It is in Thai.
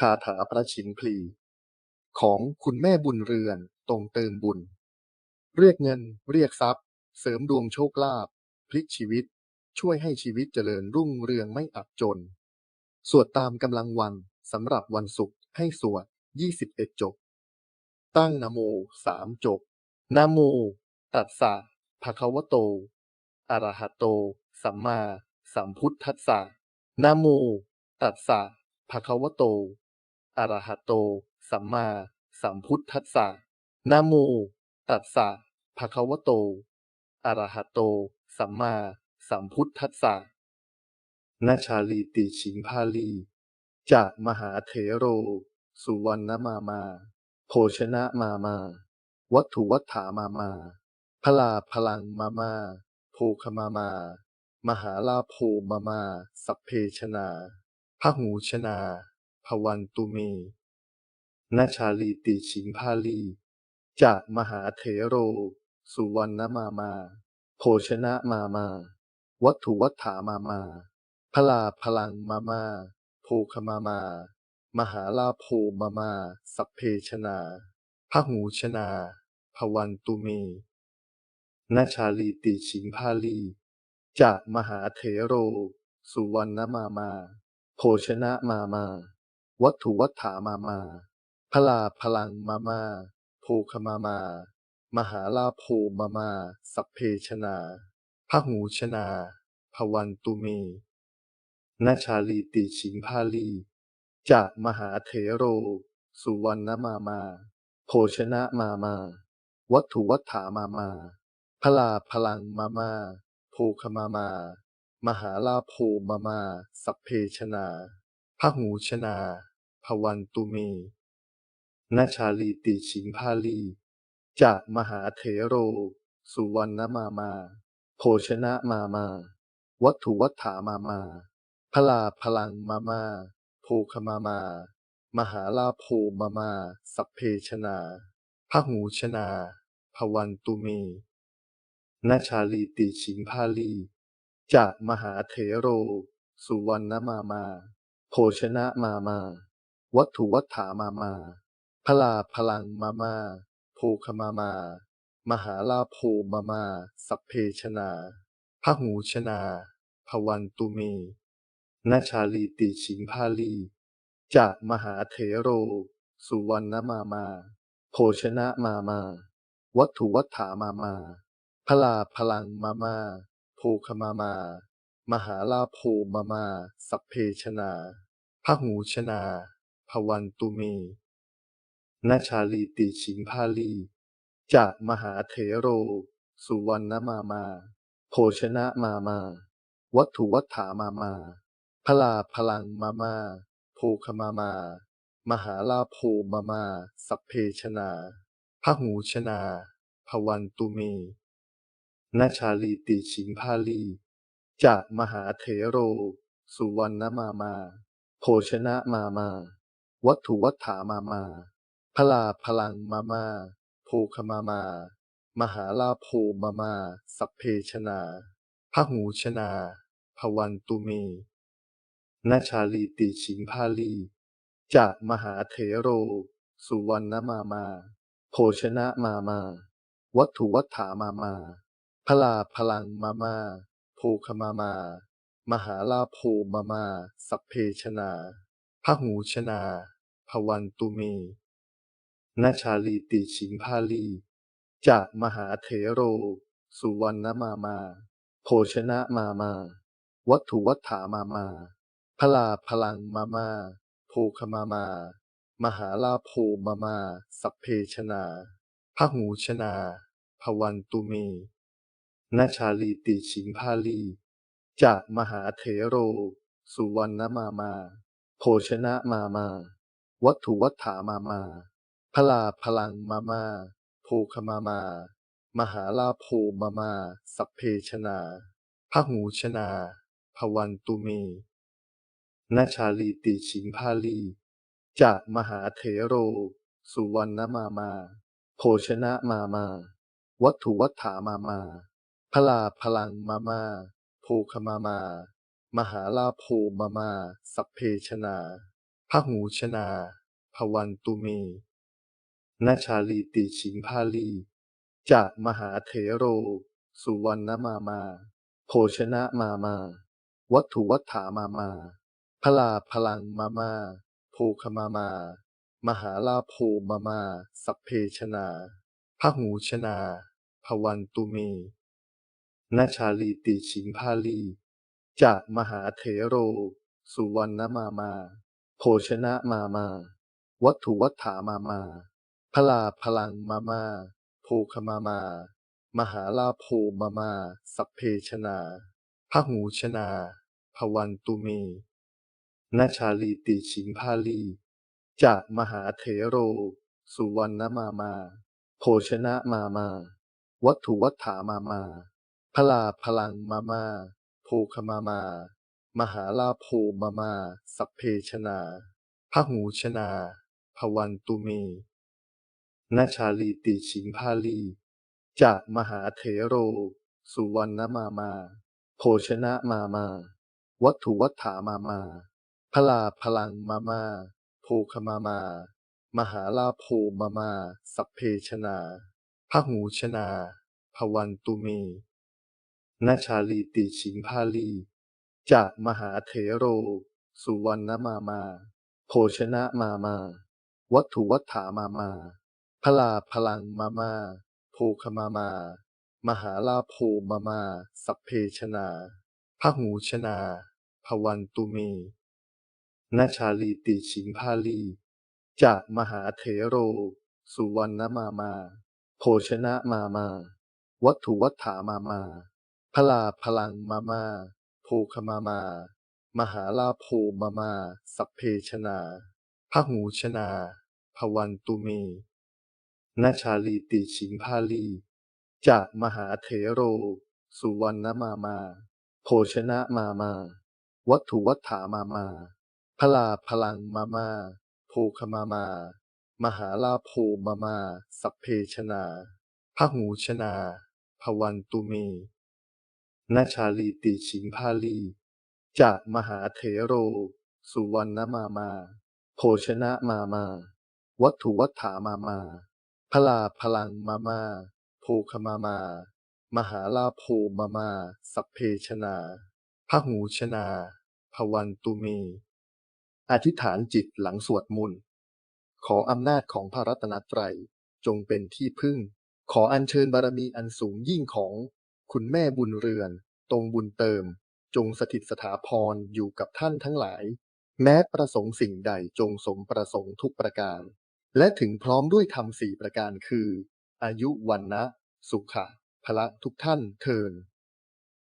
คาถาพระชินพลี ของคุณแม่บุญเรือนตรงเติมบุญ เรียกเงิน เรียกทรัพย์ เสริมดวงโชคลาภพลิกชีวิต ช่วยให้ชีวิตเจริญรุ่งเรืองไม่อับจน สวดตามกำลังวันสำหรับวันศุกร์ให้สวด 21 จบ ตั้งนโมสามจบนโม ตัสสะภะคะวะโตอะระหะโต สัมมาสัมพุทธัสสะนโม ตัสสะภะคะวะโต อะระหะโต สัมมาสัมพุทธัสสะนะโมตัสสะภะคะวะโตอะระหะโต สัมมาสัมพุทธัสสะนาชาลีติชิงพาลี จากมหาเถโร สุวรรณมามา โภชนะมามา วัตถุวัฏฐามามาพลาพลังมามา โภคมามา มหาลาโภมามา สัพเพชนาพหูชนา ภวันตุเมนาชาลีติชิงพาลี จากมหาเถโร สุวรรณมามา โภชนะมามา วัตถุวัฏฐามามาพลาพลังมามา โภคมามา มหาลาโภมามา สัพเพชนาพหูชนาภวันตุเมนาชาลีติชิงพาลี จากมหาเถโร สุวรรณมามา โภชนะมามา วัตถุวัฏฐามามา พลาพลังมามา โภคมามา มหาลาโภมามา สัพเพชนาพหูชนา ภวันตุเมนาชาลีติชิงพาลี จากมหาเถโร สุวรรณมามา โภชนะมามา วัตถุวัฏฐามามา พลาพลังมามา โภคมามา มหาลาโภมามา สัพเพชนาพหูชนา ภวันตุเมนาชาลีติชิงพาลีจากมหาเถโร สุวรรณมามา โภชนะมามา วัตถุวัฏฐามามา พลาพลังมามา โภคมามา มหาลาโภมามา สัพเพชนาพระหูชนาภวันตุเมนาชาลีติชิงพาลี จากมหาเถโร สุวรรณมามา โภชนะมามา วัตถุวัฏฐามามา พลาพลังมามา โภคมามา มหาลาโภมามา สัพเพชนาพหูชนาภวันตุเมนาชาลีติชิงพาลี จากมหาเถโร สุวรรณมามา โภชนะมามา วัตถุวัฏฐามามา พลาพลังมามา โภคมามา มหาลาโภมามา สัพเพชนาพหูชนา ภวันตุเมนาชาลีติชิงพาลี จากมหาเถโร สุวรรณมามา โภชนะมามา วัตถุวัฏฐามามา พลาพลังมามา โภคมามา มหาลาโภมามา สัพเพชนาพหูชนาภวันตุเมนาชาลีติชิงพาลี จากมหาเถโร สุวรรณมามา โภชนะมามา วัตถุวัฏฐามามา พลาพลังมามา โภคมามา มหาลาโภมามา สัพเพชนาพหูชนาภวันตุเมนาชาลีติชิงพาลี จากมหาเถโร สุวรรณมามา โภชนะมามา วัตถุวัฏฐามามา พลาพลังมามา โภคมามา มหาลาโภมามา สัพเพชนา พหูชนา ภวันตุเมนาชาลีติชิงพาลี จากมหาเถโร สุวรรณมามา โภชนะมามา วัตถุวัฏฐามามา พลาพลังมามา โภคมามา มหาลาโภมามา สัพเพชนาพหูชนา ภวันตุเมนาชาลีติชิงพาลี จากมหาเถโร สุวรรณมามา โภชนะมามา วัตถุวัฏฐามามา พลาพลังมามา โภคมามา มหาลาโภมามา สัพเพชนาพระหูชนาภวันตุเมนาชาลีติชิงพาลี จากมหาเถโร สุวรรณมามา โภชนะมามา วัตถุวัฏฐามามา พลาพลังมามา โภคมามา มหาลาโภมามา สัพเพชนาพหูชนาภวันตุเมนาชาลีติชิงพาลี จากมหาเถโร สุวรรณมามา โภชนะมามา วัตถุวัฏฐามามาพลาพลังมามา โภคมามา มหาลาโภมามา สัพเพชนาพหูชนาภวันตุเมนาชาลีติชิงพาลี จากมหาเถโร สุวรรณมามา โภชนะมามา วัตถุวัฏฐามามาพลาพลังมามา โภคมามา มหาลาโภมามา สัพเพชนาพหูชนาภวันตุเมนาชาลีติชิงพาลี จากมหาเถโร สุวรรณมามา โภชนะมามา วัตถุวัฏฐามามาพลาพลังมามา โภคมามา มหาลาโภมามา สัพเพชนาพหูชนาภวันตุเมนาชาลีติชิงพาลี จากมหาเถโร สุวรรณมามา โภชนะมามา วัตถุวัฏฐามามาพลาพลังมามา โภคมามา มหาลาโภมามา สัพเพชนาพหูชนาภวันตุเม นาชาลีติชิงพาลี จากมหาเถโร สุวรรณมามา โภชนะมามา วัตถุวัฏฐามามา พลาพลังมามา โภคมามา มหาลาโภมามา สัพเพชนาพหูชนาภวันตุเมนาชาลีติชิงพาลี จากมหาเถโร สุวรรณมามา โภชนะมามา วัตถุวัฏฐามามา พลาพลังมามาโภคมามา มหาลาโภมามา สัพเพชนาพระหูชนาภวันตุเมนาชาลีติชิงพาลี จากมหาเถโร สุวรรณมามา โภชนะมามา วัตถุวัฏฐามามา พลาพลังมามาโภคมามา มหาลาโภมามา สัพเพชนาพหูชนาภวันตุเม นาชาลีติชิงพาลี จากมหาเถโร สุวรรณมามา โภชนะมามา วัตถุวัฏฐามามา พลาพลังมามา โภคมามา มหาลาโภมามา สัพเพชนาพหูชนา ภวันตุเม อธิษฐานจิตหลังสวดมนต์ขออำนาจของพระรัตนตรัยจงเป็นที่พึ่ง ขออัญเชิญบารมีอันสูงยิ่งของ คุณแม่บุญเรือน ตรงบุญเติม จงสถิตสถาพรอยู่กับท่านทั้งหลาย แม้ประสงค์สิ่งใดจงสมประสงค์ทุกประการ และถึงพร้อมด้วยธรรมสี่ประการคือ อายุวันนะ สุขะพละทุกท่านเทิน